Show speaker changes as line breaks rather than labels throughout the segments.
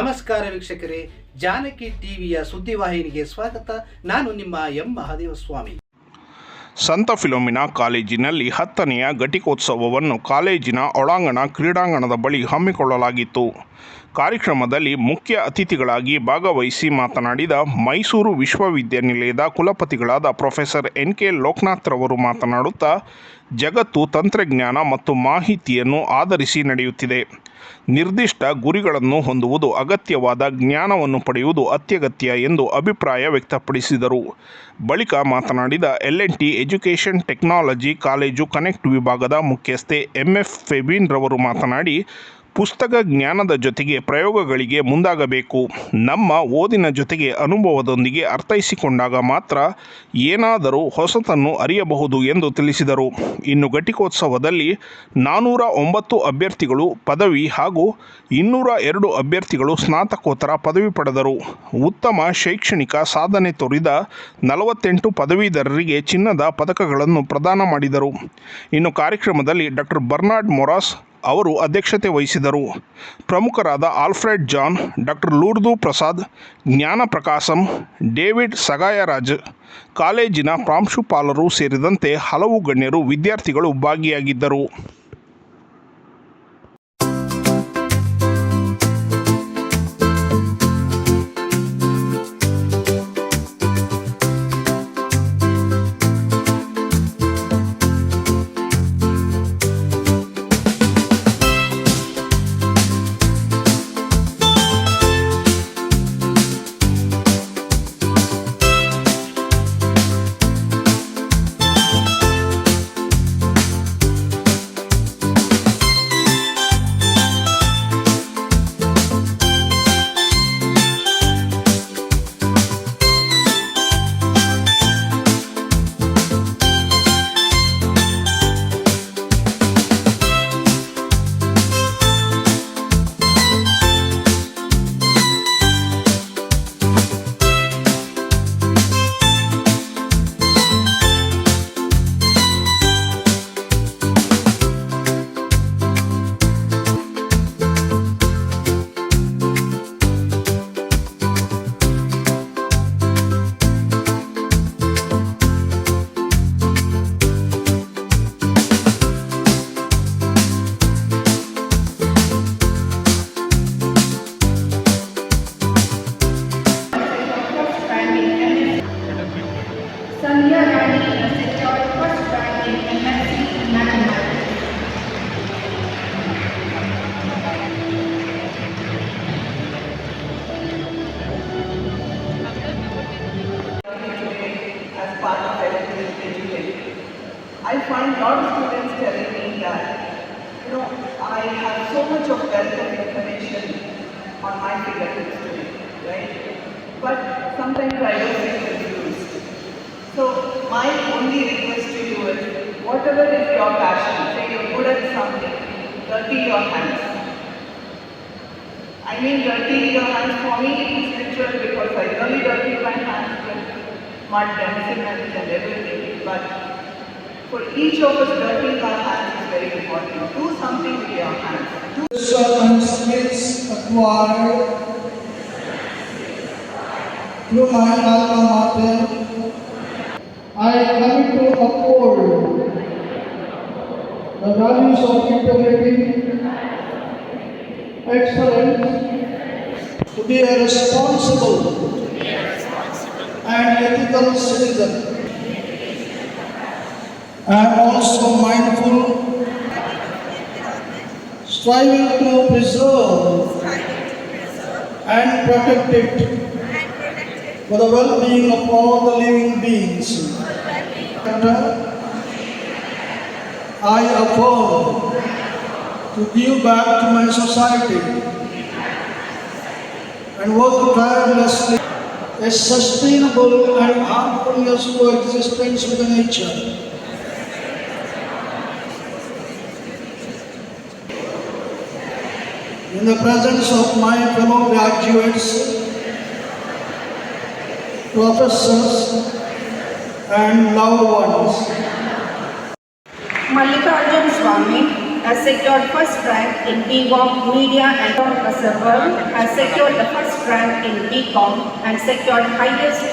ನಮಸ್ಕಾರ ವೀಕ್ಷಕರೇ, ಜಾನಕಿ ಟಿವಿಯ ಸುದ್ದಿವಾಹಿನಿಗೆ ಸ್ವಾಗತ. ನಾನು ನಿಮ್ಮ ಎಂ. ಮಹಾದೇವ ಸ್ವಾಮಿ
ಸಂತ ಫಿಲೋಮಿನಾ ಕಾಲೇಜಿನಲ್ಲಿ ಹತ್ತನೆಯ ಘಟಿಕೋತ್ಸವವನ್ನು ಕಾಲೇಜಿನ ಒಳಾಂಗಣ ಕ್ರೀಡಾಂಗಣದ ಬಳಿ ಹಮ್ಮಿಕೊಳ್ಳಲಾಗಿತ್ತು. ಕಾರ್ಯಕ್ರಮದಲ್ಲಿ ಮುಖ್ಯ ಅತಿಥಿಗಳಾಗಿ ಭಾಗವಹಿಸಿ ಮಾತನಾಡಿದ ಮೈಸೂರು ವಿಶ್ವವಿದ್ಯಾನಿಲಯದ ಕುಲಪತಿಗಳಾದ ಪ್ರೊಫೆಸರ್ ಎನ್. ಕೆ. ಲೋಕನಾಥ್ರವರು ಮಾತನಾಡುತ್ತಾ, ಜಗತ್ತು ತಂತ್ರಜ್ಞಾನ ಮತ್ತು ಮಾಹಿತಿಯನ್ನು ಆಧರಿಸಿ ನಡೆಯುತ್ತಿದೆ. ನಿರ್ದಿಷ್ಟ ಗುರಿಗಳನ್ನು ಹೊಂದುವುದು ಅಗತ್ಯವಾದ ಜ್ಞಾನವನ್ನು ಪಡೆಯುವುದು ಅತ್ಯಗತ್ಯ ಎಂದು ಅಭಿಪ್ರಾಯ ವ್ಯಕ್ತಪಡಿಸಿದರು. ಬಳಿಕ ಮಾತನಾಡಿದ L N T education technology college connect ವಿಭಾಗದ ಮುಖ್ಯಸ್ಥೆ ಎಂ ಎಫ್ ಫೆಬಿನ್ ರವರು ಮಾತನಾಡಿ ಪುಸ್ತಕ ಜ್ಞಾನದ ಜೊತೆಗೆ ಪ್ರಯೋಗಗಳಿಗೆ ಮುಂದಾಗಬೇಕು. ನಮ್ಮ ಓದಿನ ಜೊತೆಗೆ ಅನುಭವದೊಂದಿಗೆ ಅರ್ಥೈಸಿಕೊಂಡಾಗ ಮಾತ್ರ ಏನಾದರೂ ಹೊಸತನ್ನು ಅರಿಯಬಹುದು ಎಂದು ತಿಳಿಸಿದರು. ಇನ್ನು ಘಟಿಕೋತ್ಸವದಲ್ಲಿ ನಾನ್ನೂರ ಒಂಬತ್ತು ಅಭ್ಯರ್ಥಿಗಳು ಪದವಿ ಹಾಗೂ ಇನ್ನೂರ ಎರಡು ಅಭ್ಯರ್ಥಿಗಳು ಸ್ನಾತಕೋತ್ತರ ಪದವಿ ಪಡೆದರು. ಉತ್ತಮ ಶೈಕ್ಷಣಿಕ ಸಾಧನೆ ತೋರಿದ ನಲವತ್ತೆಂಟು ಪದವೀಧರರಿಗೆ ಚಿನ್ನದ ಪದಕಗಳನ್ನು ಪ್ರದಾನ ಮಾಡಿದರು. ಇನ್ನು ಕಾರ್ಯಕ್ರಮದಲ್ಲಿ ಡಾಕ್ಟರ್ ಬರ್ನಾಡ್ ಮೊರಾಸ್ ಅವರು ಅಧ್ಯಕ್ಷತೆ ವಹಿಸಿದರು. ಪ್ರಮುಖರಾದ Alfred John, doctor Lourdu Prasad, Gnana Prakasam, David ಸಗಾಯರಾಜ್, ಕಾಲೇಜಿನ ಪ್ರಾಂಶುಪಾಲರು ಸೇರಿದಂತೆ ಹಲವು ಗಣ್ಯರು ವಿದ್ಯಾರ್ಥಿಗಳು ಭಾಗಿಯಾಗಿದ್ದರು.
Lot of students telling me that, you know, I have so much of wealth of information on my fingertips today, right? But sometimes I don't get confused. So my only request to you is, whatever is your passion, say you're good at something, dirty your hands. I mean dirty your hands for me is spiritual because I really dirty my hands with mud and cement and everything. But for each of us, dirtying our hands is very important. Do something with your hands. Do
certain skills acquired through my alma mater. I commit to uphold the values of integrity, excellence, to be a responsible and ethical citizen, and also mindful striving to preserve and protect it for the well-being of all the living beings. And uh, I affirm to give back to my society and work tirelessly a sustainable and harmonious coexistence with nature. In the presence of my fellow graduates, professors, and loved ones.
Mallikarjun Swami, has secured first rank in BWOC Media and Preserver has secured the first rank in BCom and secured highest.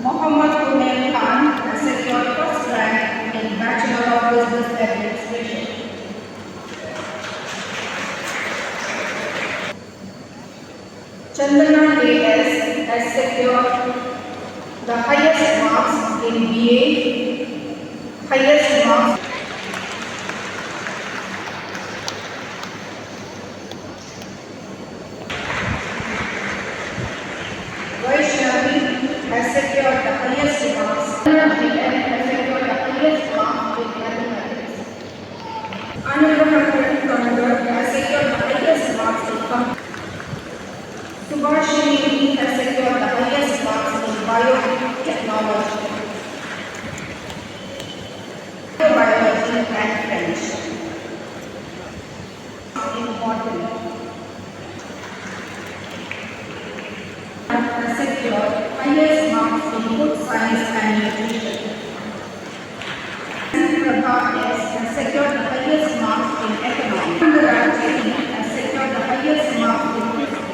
Mohammad Kumail Khan has secured first rank in Bachelor of Business Administration. Chandana A.S. has secured the highest marks in BA, highest marks Vaishnavi has secured the highest marks. Anurag has secured the highest marks in mathematics. Anugrah Kangar has secured the highest marks in computer. Subhashini has secured the highest marks in biotechnology. Biology and botany. has secured highest marks in food science and nutrition. Prabha S. has secured the highest marks in economics. Rajati has secured the highest marks in physics.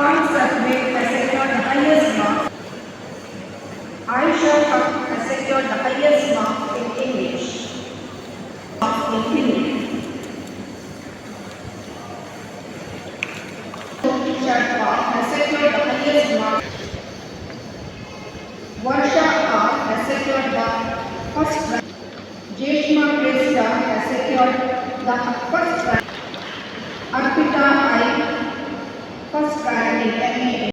Farm Satway has secured the highest marks. Aisha has secured the highest mark in English. Marks in Hindi. Has secured the highest marks. Varsha R has secured the first rank. Jeshma Krishna has secured the first rank. Arpita I first rank in MA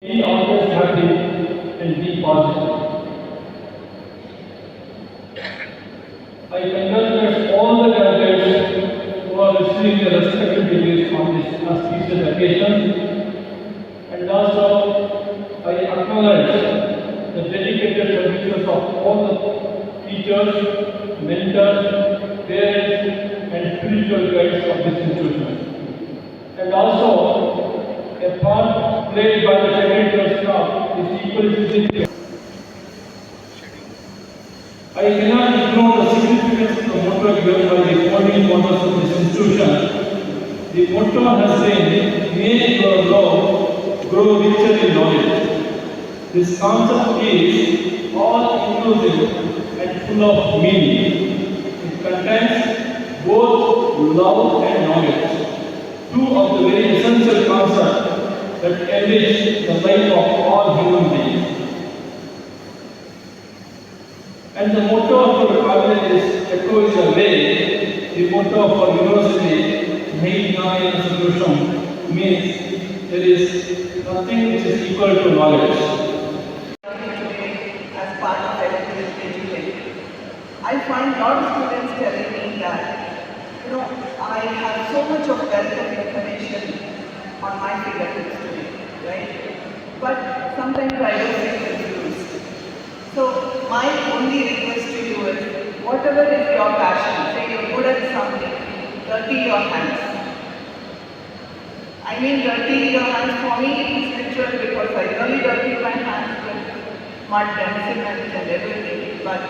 Be always happy and be positive. I congratulate all the graduates who are receiving their respective degrees on this auspicious occasion. And also, I acknowledge the dedicated services of all the teachers, mentors, parents, and spiritual guides of this institution. And also, a part played by the secretarial staff is equally significant. I cannot ignore the significance of the motto given by the founding fathers of this institution. The motto has been, make your law grow richer in knowledge. This concept is all inclusive and full of meaning. It contains both love and knowledge two of the very essential concepts that enrich the life of all human beings. And the motto of our college is echoes away. The motto of our university, Nainaya Solution, means there is nothing which is equal to knowledge.
as part of Education. I find a lot of students telling me that, you know, I have so much of wealth of information on my fingertips today, right? But sometimes I don't get confused. So my only request to you is, whatever is your passion, say you're good at something, dirty your hands. I mean dirty your hands for me is spiritual because I really dirty my hands with mud and cement and everything. But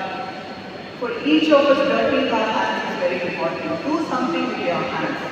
for each of us, dirtying our hands is very important. Do something with your hands.